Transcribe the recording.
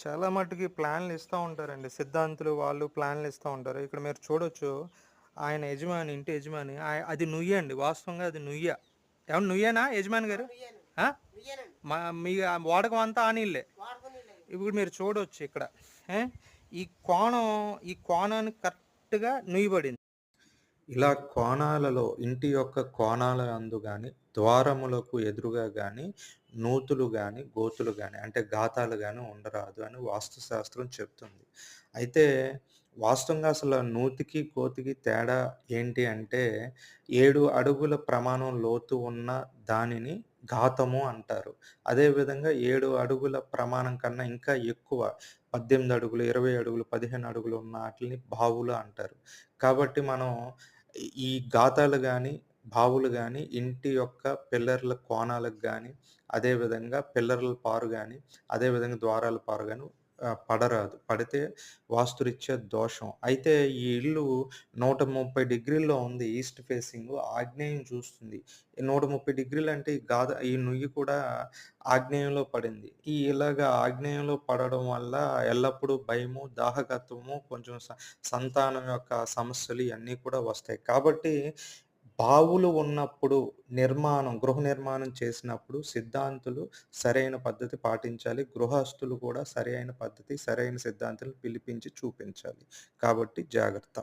చాలా మట్టుకి ప్లాన్లు ఇస్తా ఉంటారండి. సిద్ధాంతులు వాళ్ళు ప్లాన్లు ఇస్తా ఉంటారు. ఇక్కడ మీరు చూడొచ్చు ఆయన యజమాని, ఇంటి యజమాని అది నుయ్య అండి. వాస్తవంగా అది నుయ్య. ఏవండి నుయ్యేనా యజమాని గారు? మా మీ వాడకం అంతా ఆ నీళ్ళే. ఇప్పుడు మీరు చూడొచ్చు ఇక్కడ. ఈ కోణం ఈ కోణానికి కరెక్ట్‌గా నుయ్యబడింది. ఇలా కోణాలలో ఇంటి యొక్క కోణాల అందు కానీ ద్వారములకు ఎదురుగా కానీ నూతులు కానీ గోతులు కానీ అంటే గాతాలు కానీ ఉండరాదు అని వాస్తుశాస్త్రం చెప్తుంది. అయితే వాస్తవంగా అసలు నూతికి, గోతికి తేడా ఏంటి అంటే ఏడు అడుగుల ప్రమాణం లోతు ఉన్న దానిని ఘాతము అంటారు. అదేవిధంగా ఏడు అడుగుల ప్రమాణం కన్నా ఇంకా ఎక్కువ 18 అడుగులు, 20 అడుగులు, 15 అడుగులు ఉన్న వాటిని బావులు అంటారు. కాబట్టి మనం ఈ ఈ గాతాలు భావులు బావులు ఇంటి యొక్క పిల్లర్ల కోణాలకు కానీ అదే విధంగా పిల్లర్ల పారు గాని, అదే విధంగా ద్వారాల పారు గాని పడరాదు. పడితే వాస్తురీత్యా దోషం. అయితే ఈ ఇల్లు 130 డిగ్రీల్లో ఉంది ఈస్ట్ ఫేసింగ్ ఆగ్నేయం చూస్తుంది. ఈ 130 డిగ్రీలంటే ఈ గాథ ఈ నుయ్యి కూడా ఆగ్నేయంలో పడింది. ఈ ఇలాగ ఆగ్నేయంలో పడడం వల్ల ఎల్లప్పుడూ భయము, దాహకత్వము, కొంచెం స సంతానం యొక్క సమస్యలు ఇవన్నీ కూడా వస్తాయి. కాబట్టి బావులు ఉన్నప్పుడు నిర్మాణం, గృహ నిర్మాణం చేసినప్పుడు సిద్ధాంతులు సరైన పద్ధతి పాటించాలి. గృహస్థులు కూడా సరైన పద్ధతి, సరైన సిద్ధాంతాలు పిలిపించి చూపించాలి. కాబట్టి జాగ్రత్త.